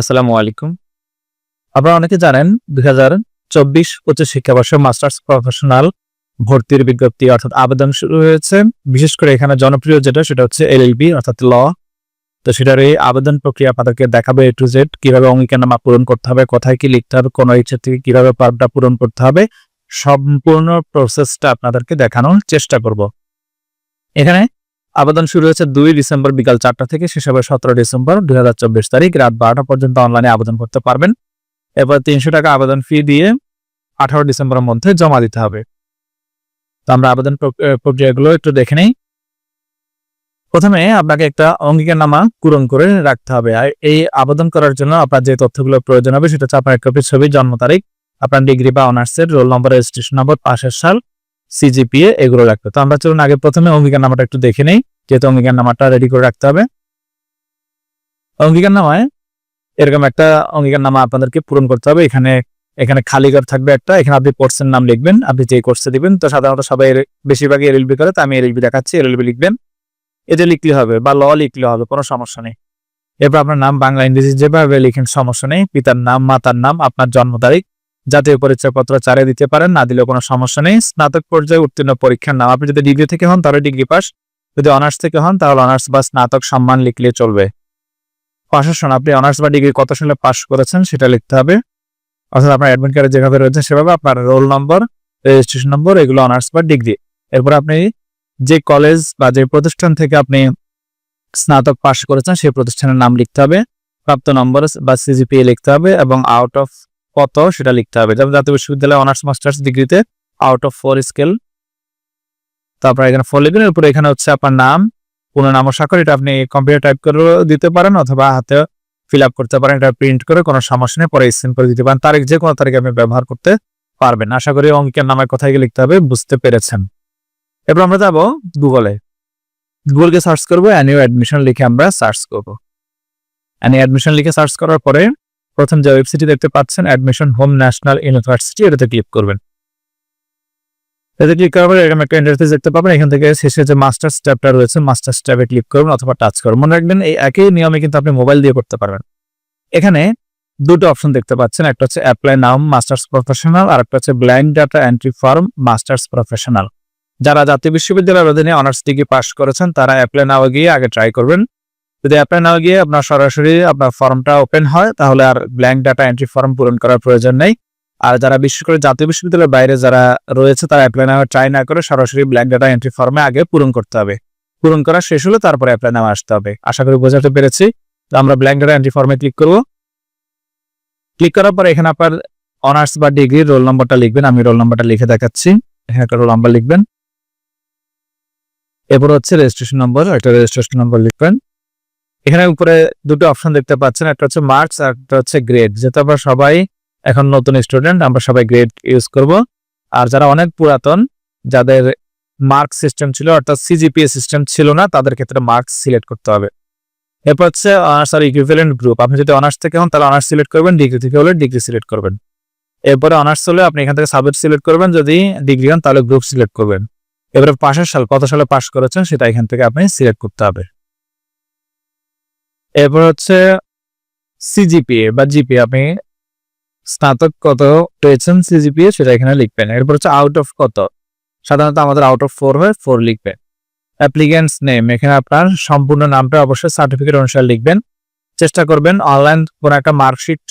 আসসালামু আলাইকুম। আপনারা অনেকে জানেন, দুই হাজার চব্বিশ পঁচিশ শিক্ষাবর্ষে মাস্টার্স প্রফেশনাল ভর্তির বিজ্ঞপ্তি অর্থাৎ আবেদন শুরু হয়েছে। বিশেষ করে এখানে জনপ্রিয় যেটা, সেটা হচ্ছে এলএলবি অর্থাৎ ল। তো সেটার এই আবেদন প্রক্রিয়া আপনাদেরকে দেখাবে এ টু জেড কীভাবে অঙ্গীকারনামা পূরণ করতে হবে, কোথায় কি লিখতে হবে, কোনো ইচ্ছা থেকে কীভাবে ফর্মটা পূরণ করতে হবে, সম্পূর্ণ প্রসেসটা আপনাদেরকে দেখানোর চেষ্টা করব। এখানে আবেদন শুরু হয়েছে দুই ডিসেম্বর বিকাল চারটা থেকে। শেষ হবে সতেরো ডিসেম্বর দুই হাজার চব্বিশ তারিখ। রাত বারোটা পর্যন্ত অনলাইনে আবেদন করতে পারবেন। এবার তিনশো টাকা আবেদন ফি দিয়ে আঠারো ডিসেম্বরের মধ্যে জমা দিতে হবে। তো আমরা আবেদন প্রক- প্রক্রিয়াগুলো একটু দেখে নেই। প্রথমে আপনাকে একটা অঙ্গীকারনামা পূরণ করে রাখতে হবে। আর এই আবেদন করার জন্য আপনার যে তথ্যগুলো প্রয়োজন হবে সেটা হচ্ছে আপনার এক ছবি, জন্ম তারিখ, আপনার ডিগ্রি বা অনার্সের রোল নম্বর রেজিস্ট্রেশন নম্বর পাশের সাল সিজিপিএ এগুলো রাখতে তো আমরা চলুন আগে প্রথমে অঙ্গীকার নামাটা একটু দেখে নেই, যেহেতু অঙ্গীকার নামাটা রেডি করে রাখতে হবে। অঙ্গীকার নামায়, এরকম একটা অঙ্গীকার নামা আপনাদেরকে পূরণ করতে হবে। এখানে এখানে খালি ঘর থাকবে একটা, এখানে আপনি কোর্সের নাম লিখবেন, আপনি যে কোর্সে দিবেন, তো সাধারণত সবাই বেশিরভাগই এলএলবি করে, তো আমি এলএলবি দেখাচ্ছি এল এলএলবি লিখবেন। এটা লিখলে হবে, বা ল লিখলে হবে, কোনো সমস্যা নেই। এরপর আপনার নাম বাংলা ইংরেজি যেভাবে লিখেন, সমস্যা নেই। পিতার নাম, মাতার নাম, আপনার জন্ম তারিখ জাতীয় পরিচয়পত্র চারে দিতে পারেন, না দিলেও কোনো সমস্যা নেই। স্নাতক পর্যায়ে উত্তীর্ণ পরীক্ষার নাম, আপনি যদি ডিগ্রি থেকে হন, তাহলে ডিগ্রি পাস। যদি অনার্স থেকে হন, তাহলে অনার্স বা স্নাতক সম্মান লিখলে চলবে। প্রশাসন আপনি অনার্স বা ডিগ্রি কত সালে পাস করেছেন সেটা লিখতে হবে। অর্থাৎ আপনার অ্যাডমিট কার্ডে যেভাবে রয়েছে, সেভাবে আপনার রোল নম্বর রেজিস্ট্রেশন নম্বর এগুলো অনার্স বা ডিগ্রি। এরপর আপনি যে কলেজ বা যে প্রতিষ্ঠান থেকে আপনি স্নাতক পাস করেছেন, সেই প্রতিষ্ঠানের নাম লিখতে হবে। প্রাপ্ত নম্বর বা সিজিপিএ লিখতে হবে এবং আউট অফ কত সেটা লিখতে হবে। যেমন জাতীয় বিশ্ববিদ্যালয় অনার্স মাস্টার্স ডিগ্রিতে আউট অফ ফোর স্কেল তারপর এখানে ফোর লিখবেন এরপর এখানে হচ্ছে আপনার নাম পুরো নাম স্বাক্ষর, এটা আপনি কম্পিউটার টাইপ করে দিতে পারেন অথবা হাতে ফিল আপ করতে পারেন, এটা প্রিন্ট করে কোনো সমস্যা নেই, পরে স্ক্যান করে দিতে পারেন। তারিখ যে কোনো তারিখে আপনি ব্যবহার করতে পারবেন। আশা করি অঙ্কের নামের কোথায় লিখতে হবে, বুঝতে পেরেছেন। এরপর আমরা যাব গুগলে গুগলকে সার্চ করব অ্যানিউ অ্যাডমিশন লিখে আমরা সার্চ করব। অ্যানিউ অ্যাডমিশন লিখে সার্চ করার পরে প্রথম যে ওয়েবসাইটটি দেখতে পাচ্ছেন অ্যাডমিশন হোম ন্যাশনাল ইউনিভার্সিটি এটাতে ক্লিক করবেন। এতে ক্লিক করার পরে এরকম একটা ইন্টারফেস দেখতে পাবেন। এখান থেকে শেষে যে মাস্টার স্ট্যাপটা রয়েছে মাস্টার স্ট্যাপে ক্লিক করবেন অথবা টাচ করবেন। মনে রাখবেন, এই একই নিয়মে কিন্তু আপনি মোবাইল দিয়ে করতে পারবেন। এখানে দুটো অপশন দেখতে পাচ্ছেন, একটা হচ্ছে অ্যাপ্লাই নাও মাস্টার্স প্রফেশনাল আর একটা হচ্ছে blind data entry form masters professional যারা জাতীয় বিশ্ববিদ্যালয়ের অধীনে অনার্স ডিগ্রি পাস করেছেন, তারা অ্যাপ্লাই নাও গিয়ে আগে ট্রাই করবেন। যদি অ্যাপ্লাই নাও গিয়ে আপনার সরাসরি আপনার ফর্মটা ওপেন হয়, তাহলে আর ব্ল্যাঙ্ক ডাটা এন্ট্রি ফর্ম পূরণ করার প্রয়োজন নেই। আর যারা বিশেষ করে জাতীয় বিশ্ববিদ্যালয়ের বাইরে যারা রয়েছে, তারা অ্যাপ্লাই নাও ট্রাই না করে সরাসরি ব্ল্যাঙ্ক ডাটা এন্ট্রি ফর্মে আগে পূরণ করতে হবে। পূরণ করা শেষ হলে তারপরে অ্যাপ্লাই নাও আসতে হবে। আশা করি বোঝাতে পেরেছি। তো আমরা ব্ল্যাঙ্ক ডাটা এন্ট্রি ফর্মে ক্লিক করব। ক্লিক করার পরে এখানে আপনার অনার্স বা ডিগ্রির রোল নম্বরটা লিখবেন। আমি রোল নম্বরটা লিখে দেখাচ্ছি। এখানে একটা রোল নাম্বার লিখবেন। এরপর হচ্ছে রেজিস্ট্রেশন নম্বর একটা রেজিস্ট্রেশন নম্বর লিখবেন। এখানে উপরে দুটো অপশন দেখতে পাচ্ছেন, একটা হচ্ছে মার্কস আর একটা হচ্ছে গ্রেড যেহেতু আমরা সবাই এখন নতুন স্টুডেন্ট আমরা সবাই গ্রেড ইউজ করব। আর যারা অনেক পুরাতন, যাদের মার্ক সিস্টেম ছিল, অর্থাৎ সিজিপিএ সিস্টেম ছিল না, তাদের ক্ষেত্রে মার্কস সিলেক্ট করতে হবে। এরপর হচ্ছে অনার্স আর ইকুইভ্যালেন্ট গ্রুপ আপনি যদি অনার্স থেকে হন, তাহলে অনার্স সিলেক্ট করবেন ডিগ্রি থেকে হলে ডিগ্রি সিলেক্ট করবেন। এরপরে অনার্স হলে আপনি এখান থেকে সাবজেক্ট সিলেক্ট করবেন, যদি ডিগ্রি হন, তাহলে গ্রুপ সিলেক্ট করবেন। এবারে পাশের সাল, কত সালে পাস করেছেন, সেটা এখান থেকে আপনি সিলেক্ট করতে হবে। এরপর হচ্ছে সিজিপিএ বা জিপি আপনি স্নাতক কত পেয়েছেন সিজিপিএ সেটা এখানে লিখবেন। এরপর হচ্ছে আউট অফ কত? সাধারণত আমাদের আউট অফ ফোর হয় ফোর লিখবেন। অ্যাপ্লিকেন্টস নেম এখানে আপনার সম্পূর্ণ নামটা অবশ্যই সার্টিফিকেট অনুসারে লিখবেন। চেষ্টা করবেন অনলাইন কোনো একটা মার্কশিট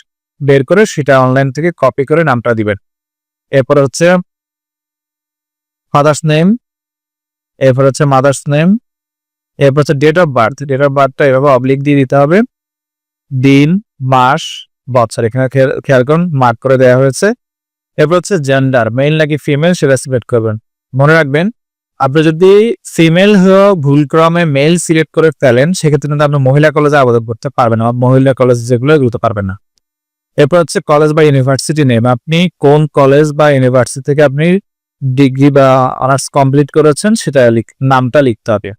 বের করে সেটা অনলাইন থেকে কপি করে নামটা দিবেন। এরপর হচ্ছে ফাদার্স নেম এরপর হচ্ছে মাদার্স নেম এরপর হচ্ছে date of birth date of বার্থটা এভাবে অবলিক দিয়ে দিতে হবে। দিন, মাস, বছর, এখানে খেয়াল- করুন মার্ক করে দেওয়া হয়েছে। এরপর হচ্ছে জেন্ডার মেল নাকি ফিমেল সেটা সিলেক্ট করবেন। মনে রাখবেন, আপনি যদি ফিমেল হয়ে ভুলক্রমে মেল সিলেক্ট করে ফেলেন, সেক্ষেত্রে কিন্তু আপনি মহিলা কলেজে আবেদন করতে পারবেন না মহিলা কলেজ যেগুলো, এগুলো পারবেন না। এরপর হচ্ছে কলেজ বা ইউনিভার্সিটি নেম আপনি কোন কলেজ বা ইউনিভার্সিটি থেকে আপনি ডিগ্রি বা অনার্স কমপ্লিট করেছেন, সেটা লিখ- নামটা লিখতে হবে।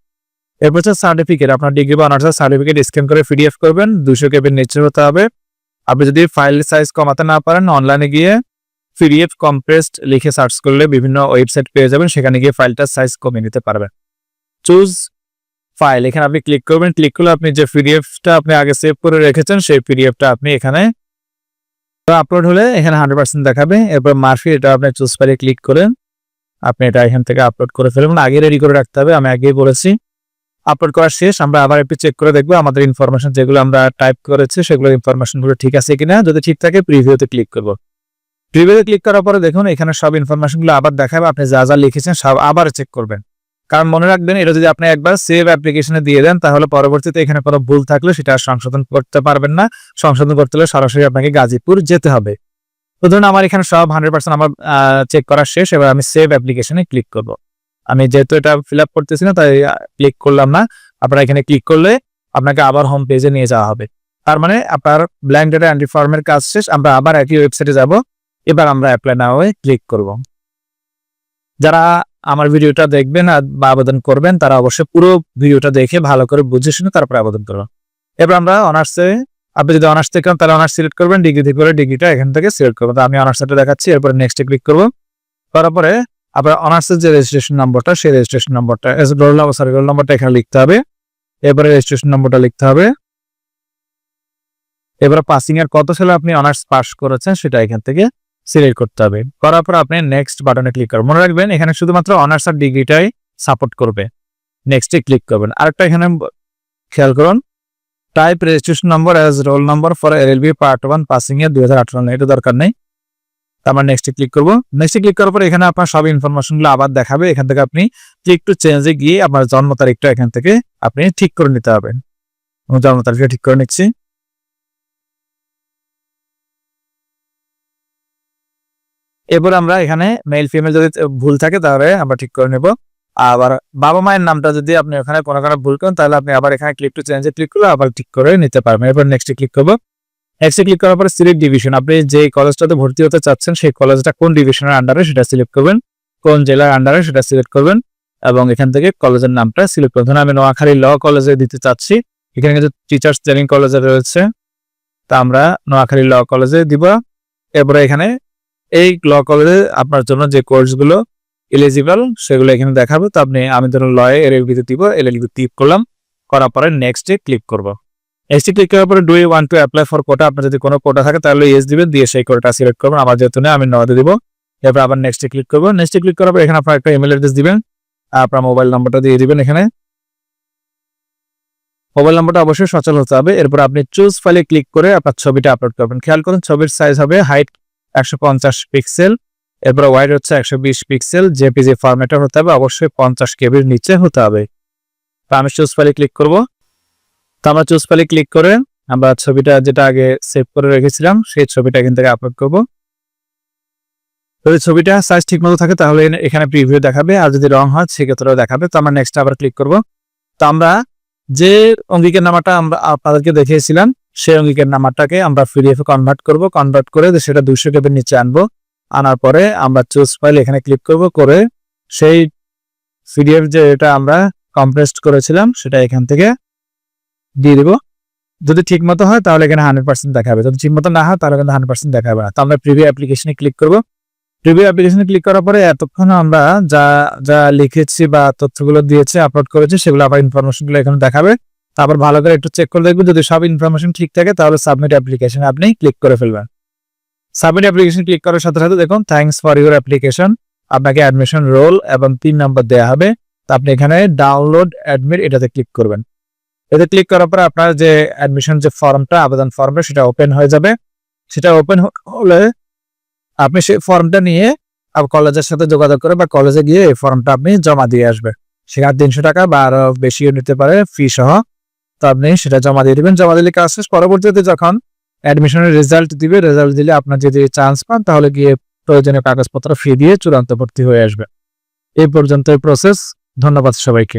এরপর হচ্ছে সার্টিফিকেট আপনার ডিগ্রি বা অনার্সের সার্টিফিকেট স্ক্যান করে পিডিএফ করবেন, দুশো কেবির নিচে হতে হবে। আপনি যদি ফাইল সাইজ কমাতে না পারেন অনলাইনে গিয়ে পিডিএফ কম্প্রেসড লিখে সার্চ করলে বিভিন্ন ওয়েবসাইট পেয়ে যাবেন, সেখানে গিয়ে ফাইলটার সাইজ কমিয়ে নিতে পারবেন। চুজ ফাইল এখানে আপনি ক্লিক করবেন ক্লিক করলে আপনি যে পিডিএফটা আপনি আগে সেভ করে রেখেছেন, সেই পিডিএফটা আপনি এখানে আপলোড হলে এখানে হান্ড্রেড পার্সেন্ট দেখাবে। এরপর মার্ফি এটা আপনি চুজ ফাইলে ক্লিক করেন আপনি এটা এখান থেকে আপলোড করে ফেলবেন। আগে রেডি করে রাখতে হবে, আমি আগেই বলেছি। আপলোড করা শেষ, আমরা আবার একটু চেক করে দেখব আমাদের ইনফরমেশন যেগুলো আমরা টাইপ করেছি সেগুলো ইনফরমেশনগুলো ঠিক আছে কিনা। যদি ঠিক থাকে প্রিভিউতে ক্লিক করব। প্রিভিউতে ক্লিক করার পরে দেখুন, এখানে সব ইনফরমেশনগুলো আবার দেখাবে, আপনি যা যা লিখেছেন সব আবার চেক করবেন। কারণ মনে রাখবেন, এটা যদি আপনি একবার সেভ অ্যাপ্লিকেশনে দিয়ে দেন, তাহলে পরবর্তীতে এখানে কোনো ভুল থাকলে সেটা সংশোধন করতে পারবেন না। সংশোধন করতে হলে সরাসরি আপনাকে গাজীপুর যেতে হবে। তো ধরুন, আমার এখানে সব হান্ড্রেড পার্সেন্ট আমার চেক করা শেষ, এবার আমি সেভ অ্যাপ্লিকেশনে ক্লিক করব। আমি যেহেতু এটা ফিল আপ করতেছি না, তাই ক্লিক করলাম না। আপনারা এখানে ক্লিক করলে আপনাকে আবার হোম পেজে নিয়ে যাওয়া হবে। তার মানে আপনার ব্ল্যাঙ্ক ডেটা অ্যান্টি ফর্মের কাজ শেষ, আমরা আবার একই ওয়েবসাইটে যাব। এবার আমরা অ্যাপ্লাই না হয়ে ক্লিক করব। যারা আমার ভিডিওটা দেখবেন আর বা আবেদন করবেন, তারা অবশ্যই পুরো ভিডিওটা দেখে ভালো করে বুঝে শুনে তারপরে আবেদন করবেন। এবার আমরা অনার্সে আপনি যদি অনার্স থেকে তাহলে অনার্স সিলেক্ট করবেন ডিগ্রি থেকে ডিগ্রিটা এখান থেকে সিলেক্ট করবেন। তো আমি অনার্সটা দেখাচ্ছি, এরপরে নেক্সটে ক্লিক করব। করার পরে আপনার অনার্সের যে রেজিস্ট্রেশন নম্বরটা সেই রেজিস্ট্রেশন নম্বরটা রোল নম্বর সরি রোল নম্বরটা এখানে লিখতে হবে। এবারে রেজিস্ট্রেশন নম্বরটা লিখতে হবে। এবারে পাসিং এর কত সালে আপনি অনার্স পাস করেছেন সেটা এখান থেকে সিলেক্ট করতে হবে। করার পর আপনি নেক্সট বাটনে ক্লিক করবেন। মনে রাখবেন, এখানে শুধুমাত্র অনার্স আর ডিগ্রিটাই সাপোর্ট করবে। নেক্সটে ক্লিক করবেন। আরেকটা এখানে খেয়াল করুন type registration number as roll number for LLB part one passing এর দুই হাজার আঠারো। এটা দরকার নেই। আমরা নেক্সটে ক্লিক করব। নেক্সটে ক্লিক করার পর এখানে আপনার সব ইনফরমেশনগুলো আবার দেখাবে। এখান থেকে আপনি ক্লিক টু চেঞ্জে গিয়ে আপনার জন্ম তারিখটা এখান থেকে আপনি ঠিক করে নিতে হবে জন্ম তারিখটা ঠিক করে নিচ্ছি। এরপর আমরা এখানে মেল ফিমেল যদি ভুল থাকে তাহলে আমরা ঠিক করে নেব। আবার বাবা মায়ের নামটা যদি আপনি ওখানে কোনো কোনো ভুল করেন তাহলে আপনি আবার এখানে ক্লিক টু চেঞ্জে ক্লিক করলে আবার ঠিক করে নিতে পারবেন। এরপর নেক্সটে ক্লিক করব। নেক্সটে ক্লিক করার পরে সিলেক্ট ডিভিশন আপনি যে কলেজটাতে ভর্তি হতে চাচ্ছেন, সেই কলেজটা কোন ডিভিশনের আন্ডারে সেটা সিলেক্ট করবেন। কোন জেলার আন্ডারে সেটা সিলেক্ট করবেন এবং এখান থেকে কলেজের নামটা সিলেক্ট করবেন। আমি নোয়াখালী ল কলেজে দিতে চাচ্ছি, এখানে কিন্তু টিচার্স ট্রেনিং কলেজে রয়েছে। তা আমরা নোয়াখালী ল কলেজে দিব। এরপরে এখানে এই ল কলেজে আপনার জন্য যে কোর্সগুলো এলিজিবল সেগুলো এখানে দেখাবো। তো আপনি আমি ধরুন লয়ে এলএলবিতে দিব। এলএলবি ক্লিক করলাম, করার পরে নেক্সটে ক্লিক করব। নেক্সটে ক্লিক করার পরে do you want to apply for quota আপনার যদি কোনো কোটা থাকে, তাহলে ইয়েস দিবেন, দিয়ে সেই কোটাটা সিলেক্ট করবেন। আমার যেহেতু নেই, আমি নদে দিব। এরপর আবার নেক্সটে ক্লিক করব। নেক্সটে ক্লিক করার পর এখানে আপনার একটা ইমেল অ্যাড্রেস দিবেন। আপনার মোবাইল নাম্বারটা দিয়ে দিবেন এখানে। মোবাইল নাম্বারটা অবশ্যই সচল হতে হবে। এরপর আপনি চুজ ফাইলে ক্লিক করে আপনার ছবিটা আপলোড করবেন। খেয়াল করুন, ছবির সাইজ হবে হাইট একশো পঞ্চাশ পিক্সেল এরপর ওয়াইড হচ্ছে একশো বিশ পিক্সেল জেপিজি ফরম্যাটে হতে হবে, অবশ্যই পঞ্চাশ কেবির নিচে হতে হবে। আমি চুজ ফাইলে ক্লিক করব। তো আমরা চুজ ফাইলে ক্লিক করে আমরা ছবিটা যেটা আগে সেভ করে রেখেছিলাম, সেই ছবিটা এখান থেকে আপলোড করব। যদি ছবিটা সাইজ ঠিক মতো থাকে তাহলে এখানে প্রিভিউ দেখাবে, আর যদি রং হয় সেক্ষেত্রেও দেখাবে। তো আমরা নেক্সট আবার ক্লিক করব। তো আমরা যে অঙ্গিকের নামাটা আমরা আপনাদেরকে দেখিয়েছিলাম, সেই অঙ্গিকের নামাটাকে আমরা পিডিএফ কনভার্ট করব। কনভার্ট করে সেটা দুইশো কেবির নিচে আনব। আনার পরে আমরা চুজ ফাইল এখানে ক্লিক করব করে সেই পিডিএফ যে এটা আমরা কম্প্রেসড করেছিলাম, সেটা এখান থেকে দিয়ে দেবো। যদি ঠিক মতো হয়, তাহলে এখানে হান্ড্রেড পার্সেন্ট দেখাবে। যদি ঠিক মতো না হয়, তাহলে কিন্তু হান্ড্রেড পার্সেন্ট দেখাবে না। তো আমরা প্রিভিউ অ্যাপ্লিকেশনে ক্লিক করব। প্রিভিউ অ্যাপ্লিকেশনে ক্লিক করার পরে এতক্ষণ আমরা যা যা লিখেছি বা তথ্যগুলো দিয়েছি আপলোড করেছি, সেগুলো আবার ইনফরমেশনগুলো এখানে দেখাবে। তারপর ভালো করে একটু চেক করে দেখবেন যদি সব ইনফরমেশন ঠিক থাকে, তাহলে সাবমিট অ্যাপ্লিকেশন আপনি ক্লিক করে ফেলবেন। সাবমিট অ্যাপ্লিকেশন ক্লিক করার সাথে সাথে দেখুন থ্যাংকস ফর ইউর অ্যাপ্লিকেশন আপনাকে অ্যাডমিশন রোল এবং তিন নাম্বার দেওয়া হবে। তো আপনি এখানে ডাউনলোড অ্যাডমিট এটাতে ক্লিক করবেন। এতে ক্লিক করার পরে আপনার যে অ্যাডমিশন যে ফর্মটা আবেদন ফর্মটা সেটা ওপেন হয়ে যাবে। সেটা ওপেন হলে আপনি সেই ফর্মটা নিয়ে কলেজের সাথে যোগাযোগ করে বা কলেজে গিয়ে এই ফর্মটা আপনি জমা দিয়ে আসবে। সেখানে তিনশো টাকা বা আরও বেশিও নিতে পারে ফি সহ তো আপনি সেটা জমা দিয়ে দিবেন। জমা দিলে কাজ শেষ। পরবর্তীতে যখন অ্যাডমিশনের রেজাল্ট দিবে রেজাল্ট দিলে আপনার যদি চান্স পান, তাহলে গিয়ে প্রয়োজনীয় কাগজপত্র ফি দিয়ে চূড়ান্ত ভর্তি হয়ে আসবে। এই পর্যন্ত প্রসেস ধন্যবাদ সবাইকে।